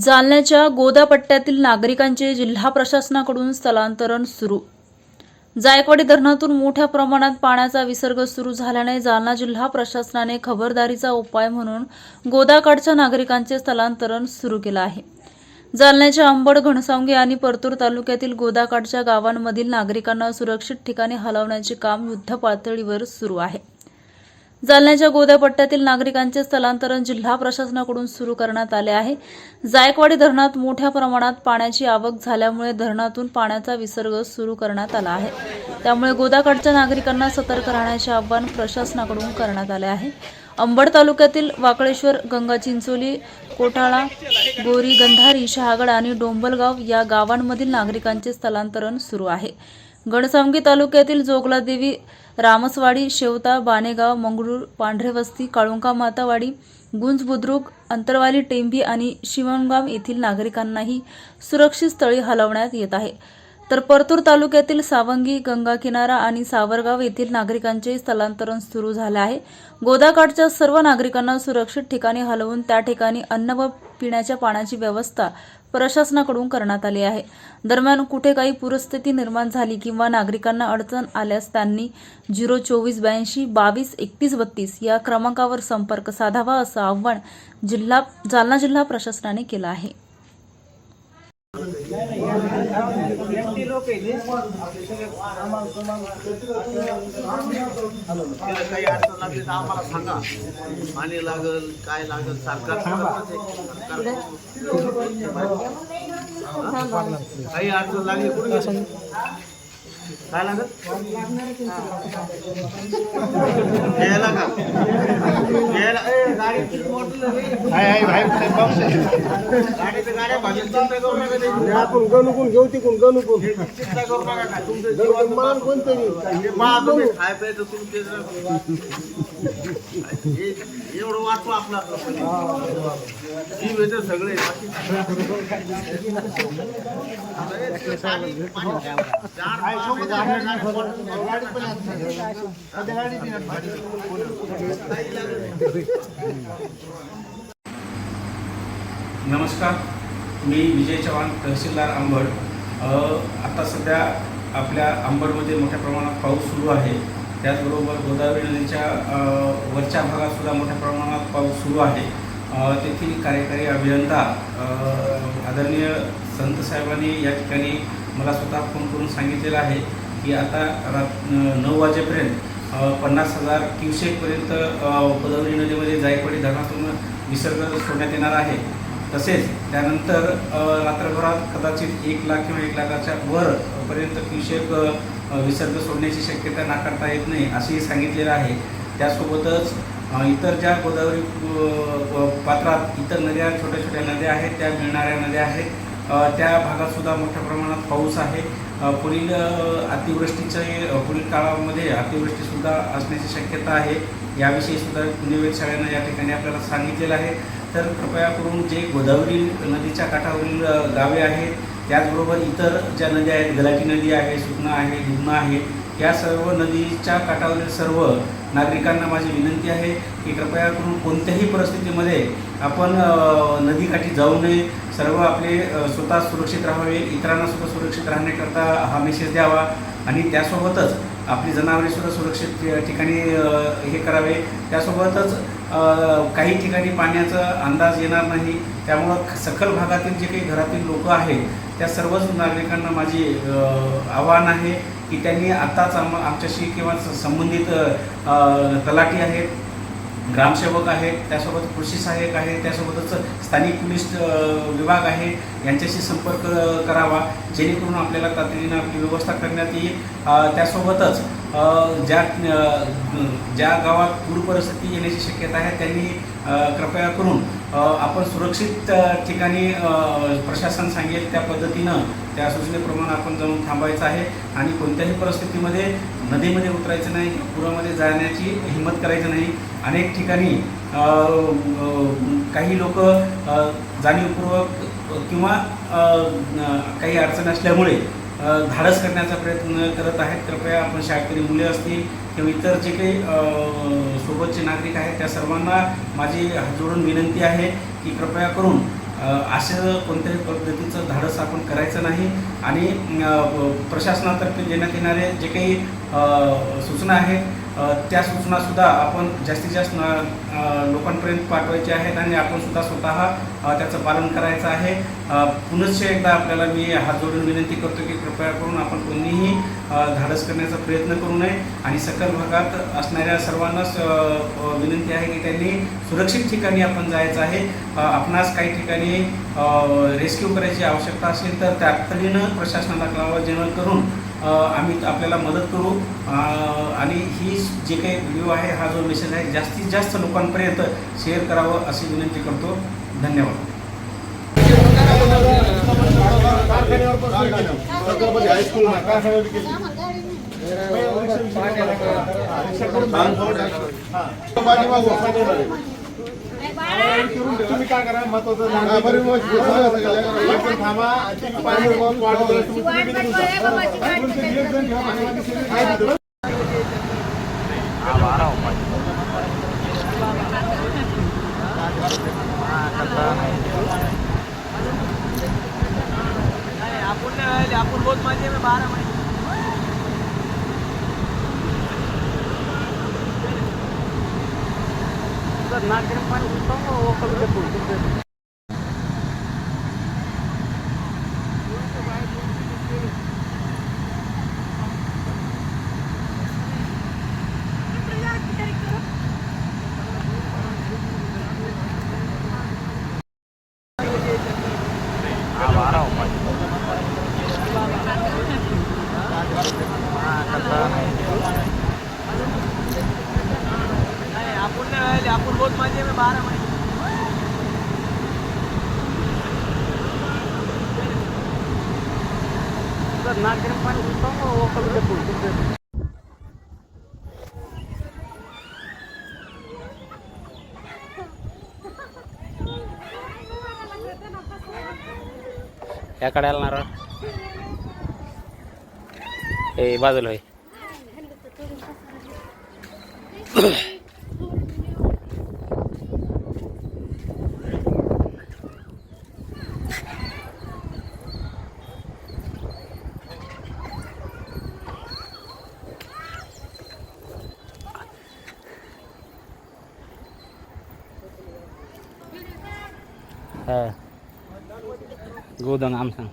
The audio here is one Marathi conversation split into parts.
जालन्याच्या गोदापट्ट्यातील नागरिकांचे जिल्हा प्रशासनाकडून स्थलांतरण सुरू. जायकवाडी धरणातून मोठ्या प्रमाणात पाण्याचा विसर्ग सुरू झाल्याने जालना जिल्हा प्रशासनाने खबरदारीचा उपाय म्हणून गोदाकाठच्या नागरिकांचे स्थलांतरण सुरू केलं आहे. जालन्याच्या अंबड घनसावंगी आणि परतूर तालुक्यातील गोदाकाठच्या गावांमधील नागरिकांना सुरक्षित ठिकाणी हलवण्याचे काम युद्ध पातळीवर सुरू आहे. जालन्याच्या गोदापट्ट्यातील नागरिकांचे स्थलांतरण जिल्हा प्रशासनाकडून सुरू करण्यात आले आहे. जायकवाडी धरणात मोठ्या प्रमाणात पाण्याची आवक झाल्यामुळे धरणातून पाण्याचा विसर्ग सुरू करण्यात आला आहे. त्यामुळे गोदाकाठच्या नागरिकांना सतर्क राहण्याचे आवाहन प्रशासनाकडून करण्यात आले आहे. अंबड तालुक्यातील वाकळेश्वर गंगा चिंचोली कोठाळा गोरी गंधारी शहागड आणि डोंबलगाव या गावांमधील नागरिकांचे स्थलांतरण सुरू आहे. गणसांगी तालुक्यातील जोगलादेवी रामसवाडी शेवता बाणेगाव मंगळूर पांढरेवस्ती काळुंका मातावाडी गुंज बुद्रुक अंतरवाली टेंभी आणि शिवणगाम येथील नागरिकांनाही सुरक्षित स्थळी हलवण्यात येत आहे. तर परतूर तालुक्यातील सावंगी गंगाकिनारा आणि सावरगाव येथील नागरिकांचे स्थलांतरण सुरू झाले आहे. गोदाकाठच्या सर्व नागरिकांना सुरक्षित ठिकाणी हलवून त्या ठिकाणी अन्न व पिण्याच्या पाण्याची व्यवस्था प्रशासनाकडून करण्यात आली आहे. दरम्यान कुठे काही पूरस्थिती निर्माण झाली किंवा नागरिकांना अडचण आल्यास त्यांनी झिरो चोवीस ब्याऐंशी बावीस एकतीस बत्तीस या क्रमांकावर संपर्क साधावा असं आव्हान जिल्हा जालना जिल्हा प्रशासनाने केलं आहे. तिला काही अडचण लागली तर आम्हाला सांगा. पाणी लागल काय लागल सरकार काही अडचण लागली कुठे? काय घ्यायला का? घ्यायला ए, गाडी किती मोठी लागली? गाडीच्या गाड्या गणुकून घेऊ तिकून गणुकून चिंता करू नका. तुमचं खाय तुमचे एवढं वाचू आपलं. जीव येते सगळे. नमस्कार. मी विजय चव्हाण तहसीलदार अंबड. आता सध्या आपल्या अंबडमध्ये मोठ्या प्रमाणात पाऊस सुरू आहे. त्याचबरोबर गोदावरी नदीच्या वरच्या भागात सुद्धा मोठ्या प्रमाणात पाऊस सुरू आहे. तेथील कार्यकारी अभियंता आदरणीय संत साहेबांनी या ठिकाणी मला स्वतः फोन करून सांगितलेलं आहे की आता रात नऊ वाजेपर्यंत पन्नास हजार क्युसेकपर्यंत गोदावरी नदीमध्ये जायकवाडी धरणातून विसर्ग सोडण्यात येणार आहे. तसेच त्यानंतर रात्रभरात कदाचित एक लाख किंवा एक लाखाच्या वर पर्यंत क्युसेक विसर्ग सोडण्याची शक्यता नाकारता येत नाही असेही सांगितलेलं आहे. त्यासोबतच इतर ज्या गोदावरी पात्रात इतर नद्या छोट्या छोट्या नद्या आहेत त्या मिळणाऱ्या नद्या आहेत. त्या भागातसुद्धा मोठ्या प्रमाणात पाऊस आहे. पुढील अतिवृष्टीचे पुढील काळामध्ये अतिवृष्टीसुद्धा असण्याची शक्यता आहे. याविषयी सुद्धा पुणे वेधशाळेनं या ठिकाणी आपल्याला सांगितलेलं आहे. तर कृपया करून जे गोदावरी नदीच्या काठावरील गावे आहेत त्याचबरोबर इतर ज्या नद्या आहेत गलाटी नदी आहे सुकणा आहे दुधना आहे या सर्व नदीच्या काठावरील सर्व नागरिकांना माझी विनंती आहे की कृपया करून कोणत्याही परिस्थितीमध्ये आपण नदीकाठी जाऊ नये. सर्व आपले स्वतः सुरक्षित राहावे. इतरांना सुद्धा सुरक्षित राहण्याकरता हा मेसेज द्यावा. आणि त्यासोबतच आपली जनावरे सुद्धा सुरक्षित ठिकाणी हे करावे. त्यासोबतच काही ठिकाणी पाण्याचा अंदाज येणार नाही. त्यामुळं सखल भागातील जे काही घरातील लोक आहेत त्या सर्वच नागरिकांना माझी आव्हान आहे. की त्यांनी आत्ताच आम आमच्याशी किंवा संबंधित तलाठी आहेत ग्रामसेवक आहेत त्यासोबत कृषी सहाय्यक आहे त्यासोबतच स्थानिक पोलीस विभाग आहे यांच्याशी संपर्क करावा जेणेकरून आपल्याला तातडीनं आपली व्यवस्था करण्यात येईल. त्यासोबतच ज्या ज्या गावात पूर परिस्थिती येण्याची शक्यता आहे त्यांनी कृपया करून आपण सुरक्षित ठिकाणी प्रशासन सांगेल त्या पद्धतीनं त्या सूचनेप्रमाणे आपण जाऊन थांबायचं आहे. आणि कोणत्याही परिस्थितीमध्ये नदीमध्ये उतरायचं नाही पुरामध्ये जाण्याची हिंमत करायची नाही. अनेक ठिकाणी काही लोक जाणीवपूर्वक किंवा काही अडचण असल्यामुळे धाडस करण्याचा प्रयत्न करत आहेत. कृपया आपण शाळकरी मुले असतील किंवा इतर जे काही सोबतचे नागरिक आहेत त्या सर्वांना माझी हात जोडून विनंती आहे की कृपया करून अशा असं कोणत्याही पद्धतीचं धाडस आपण करायचं नाही. आणि प्रशासनातर्फे देण्यात येणारे जे काही सूचना आहेत त्या सूचनासुद्धा आपण जास्तीत जास्त लोकांपर्यंत पाठवायच्या आहेत आणि आपण सुद्धा स्वतः त्याचं पालन करायचं आहे. पुनश्च एकदा आपल्याला मी हात जोडून विनंती करतो की कृपया करून आपण कोणीही धाडस करण्याचा प्रयत्न करू नये. आणि सकल भागात असणाऱ्या सर्वांनाच विनंती आहे की त्यांनी सुरक्षित ठिकाणी आपण जायचं आहे. आपणास काही ठिकाणी रेस्क्यू करायची आवश्यकता असेल तर तातडीनं प्रशासनाला कळावं जेणेकरून करून आम्ही आपल्याला मदत करू. आणि ही जे काही व्हिडिओ आहे हा जो मेसेज आहे जास्तीत जास्त लोकांपर्यंत शेअर करावं अशी विनंती करतो धन्यवाद छत्रपती हायस्कूल कारखान्यावर गेली. पाठीमागं, पाठीमागं. तुम्ही काय करा महत्वाचं लागेल थांबा आणि ती पाणी वाढवलं. तुम्ही- तुम्ही किती दिवसात? तुमचे एक जण घ्या, पाठीमागे सगळे काय देतो? या कड्याला नारळ ए बाजूला होय हा. गोदंग आम सांग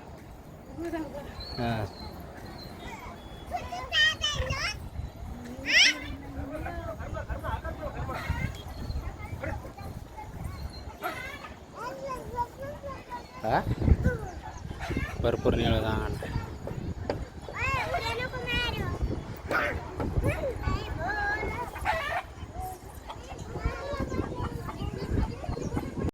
हा. हा? भरपूर निळं जाण